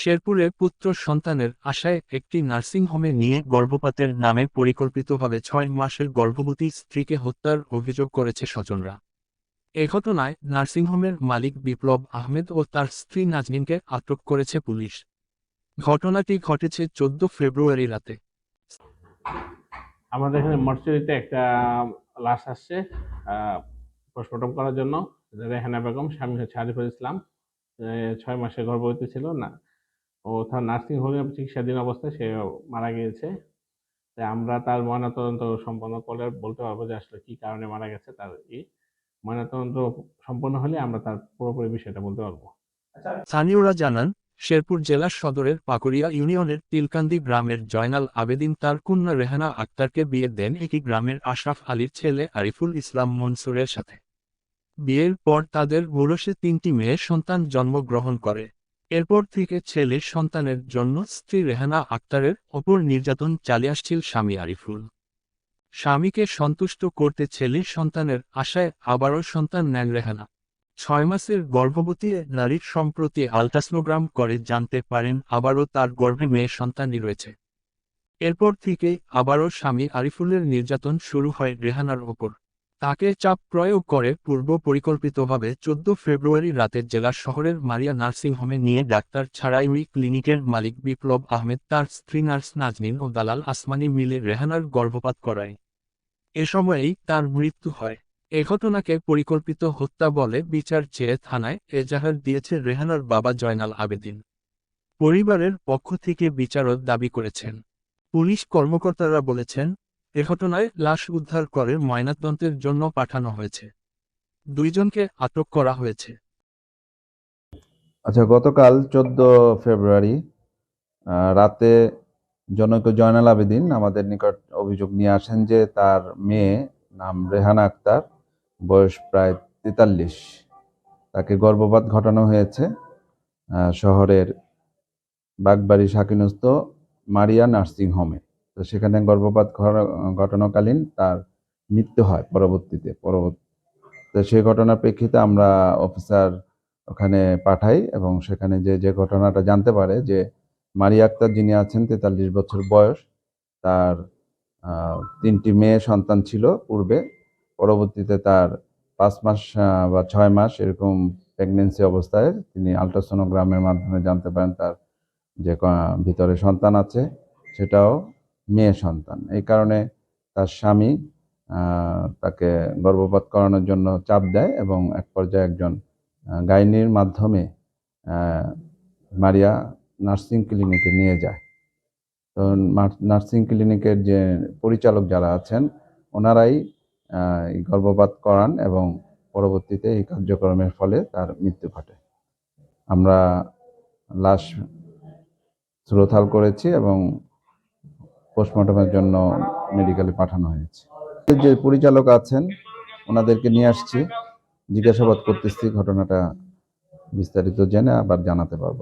শেরপুরে পুত্র সন্তানের আশায় একটি নার্সিংহোমে নিয়ে গর্ভপাতের নামে পরিকল্পিতভাবে ছয় মাসের গর্ভবতী স্ত্রীকে হত্যার অভিযোগ করেছে স্বজনরা। এ ঘটনায় নার্সিংহোমের মালিক বিপ্লব আহমেদ ও তার স্ত্রী নাজনীনকে আটক করেছে পুলিশ। ঘটনাটি ঘটেছে চোদ্দ ফেব্রুয়ারি রাতে। আমাদের এখানে মর্চুরিতে একটা লাশ আসছে পোস্টমর্টম করার জন্য। রেহানা বেগম, স্বামী হচ্ছে আরিফুল ইসলাম। ছয় মাসে গর্ভবতী ছিল, না। ও তার নার্সিং হোমে চিকিৎসাধীন অবস্থায় সে মারা গিয়েছে। তাই আমরা তার ময়নাতদন্ত সম্পন্ন করলে বলতে পারব যে আসলে কি কারণে মারা গেছে তার ই। ময়নাতদন্ত সম্পন্ন হলে আমরা তার পুরোপুরি বিষয়টা বলতে পারব। স্থানীয়রা জানান, শেরপুর জেলার সদরের পাকুড়িয়া ইউনিয়নের তিলকান্দি গ্রামের জয়নাল আবেদিন তার কন্যা রেহানা আক্তারকে বিয়ে দেন একই গ্রামের আশরাফ আলীর ছেলে আরিফুল ইসলাম মনসুরের সাথে। বিয়ের পর তাদের ষোড়শে তিনটি মেয়ে সন্তান জন্মগ্রহণ করে। এরপর থেকে ছেলের সন্তানের জন্য স্ত্রী রেহানা আক্তারের ওপর নির্যাতন চালিয়ে আসছিল স্বামী আরিফুল। স্বামীকে সন্তুষ্ট করতে ছেলের সন্তানের আশায় আবারও সন্তান নেন রেহানা। ছয় মাসের গর্ভবতী নারীর সম্প্রতি আলট্রাসোনোগ্রাম করে জানতে পারেন আবারও তার গর্ভে মেয়ে সন্তানই রয়েছে। এরপর থেকে আবারও স্বামী আরিফুলের নির্যাতন শুরু হয় রেহানার ওপর। তাকে চাপ প্রয়োগ করে পূর্ব পরিকল্পিতভাবে চোদ্দ ফেব্রুয়ারি রাতে জেলার শহরের মারিয়া নার্সিংহোমে নিয়ে ডাক্তার ছাড়াই ওই ক্লিনিকের মালিক বিপ্লব আহমেদ তার স্ত্রী নার্স নাজনীন ও দালাল আসমানি মিলে রেহানার গর্ভপাত করায়। এ সময়েই তার মৃত্যু হয়। এ ঘটনাকে পরিকল্পিত হত্যা বলে বিচার চেয়ে থানায় এজাহার দিয়েছে রেহানার বাবা জয়নাল আবেদিন। পরিবারের পক্ষ থেকে বিচারক দাবি করেছেন। পুলিশ কর্মকর্তারা বলেছেন এ ঘটনায় লাশ উদ্ধার করে ময়নাতদন্তের জন্য পাঠানো হয়েছে। দুইজনকে আটক করা হয়েছে। আচ্ছা গতকাল চোদ্দ ফেব্রুয়ারি রাতে জনৈক জয়নাল আবেদিন আমাদের নিকট অভিযোগ নিয়ে আসেন যে তার মেয়ে নাম রেহানা আক্তার, বয়স প্রায় তেতাল্লিশ। তাকে গর্ভপাত ঘটানো হয়েছে শহরের বাগবাড়ি শাকিনস্থ মারিয়া নার্সিং হোমে তো সেখানে গর্ভপাত ঘটানোকালীন তার মৃত্যু হয় পরবর্তীতে, পরবর্তী, তো সেই ঘটনার প্রেক্ষিতে আমরা অফিসার ওখানে পাঠাই এবং সেখানে যে যে ঘটনাটা জানতে পারে যে মারিয়া আক্তার যিনি আছেন তেতাল্লিশ বছর বয়স, তার তিনটি মেয়ে সন্তান ছিল পূর্বে, পরবর্তীতে তার পাঁচ মাস বা ছয় মাস এরকম প্রেগনেন্সি অবস্থায় তিনি আলট্রাসোনোগ্রামের মাধ্যমে জানতে পারেন তার যে ভিতরে সন্তান আছে সেটাও মেয়ে সন্তান। এই কারণে তার স্বামী তাকে গর্ভপাত করানোর জন্য চাপ দেয় এবং এক পর্যায়ে একজন গাইনির মাধ্যমে মারিয়া নার্সিং ক্লিনিকে নিয়ে যায়। তো নার্সিং ক্লিনিকের যে পরিচালক যারা আছেন, ওনারাই গর্ভপাত করান এবং পরবর্তীতে এই কার্যক্রমের ফলে তার মৃত্যু ঘটে। আমরা লাশ শ্রোথাল করেছি এবং পোস্টমর্টমের জন্য মেডিকেলে পাঠানো হয়েছে। যে পরিচালক আছেন, ওনাদেরকে নিয়ে আসছি। জিজ্ঞাসাবাদ করতেছি, ঘটনাটা বিস্তারিত জেনে আবার জানাতে পারব।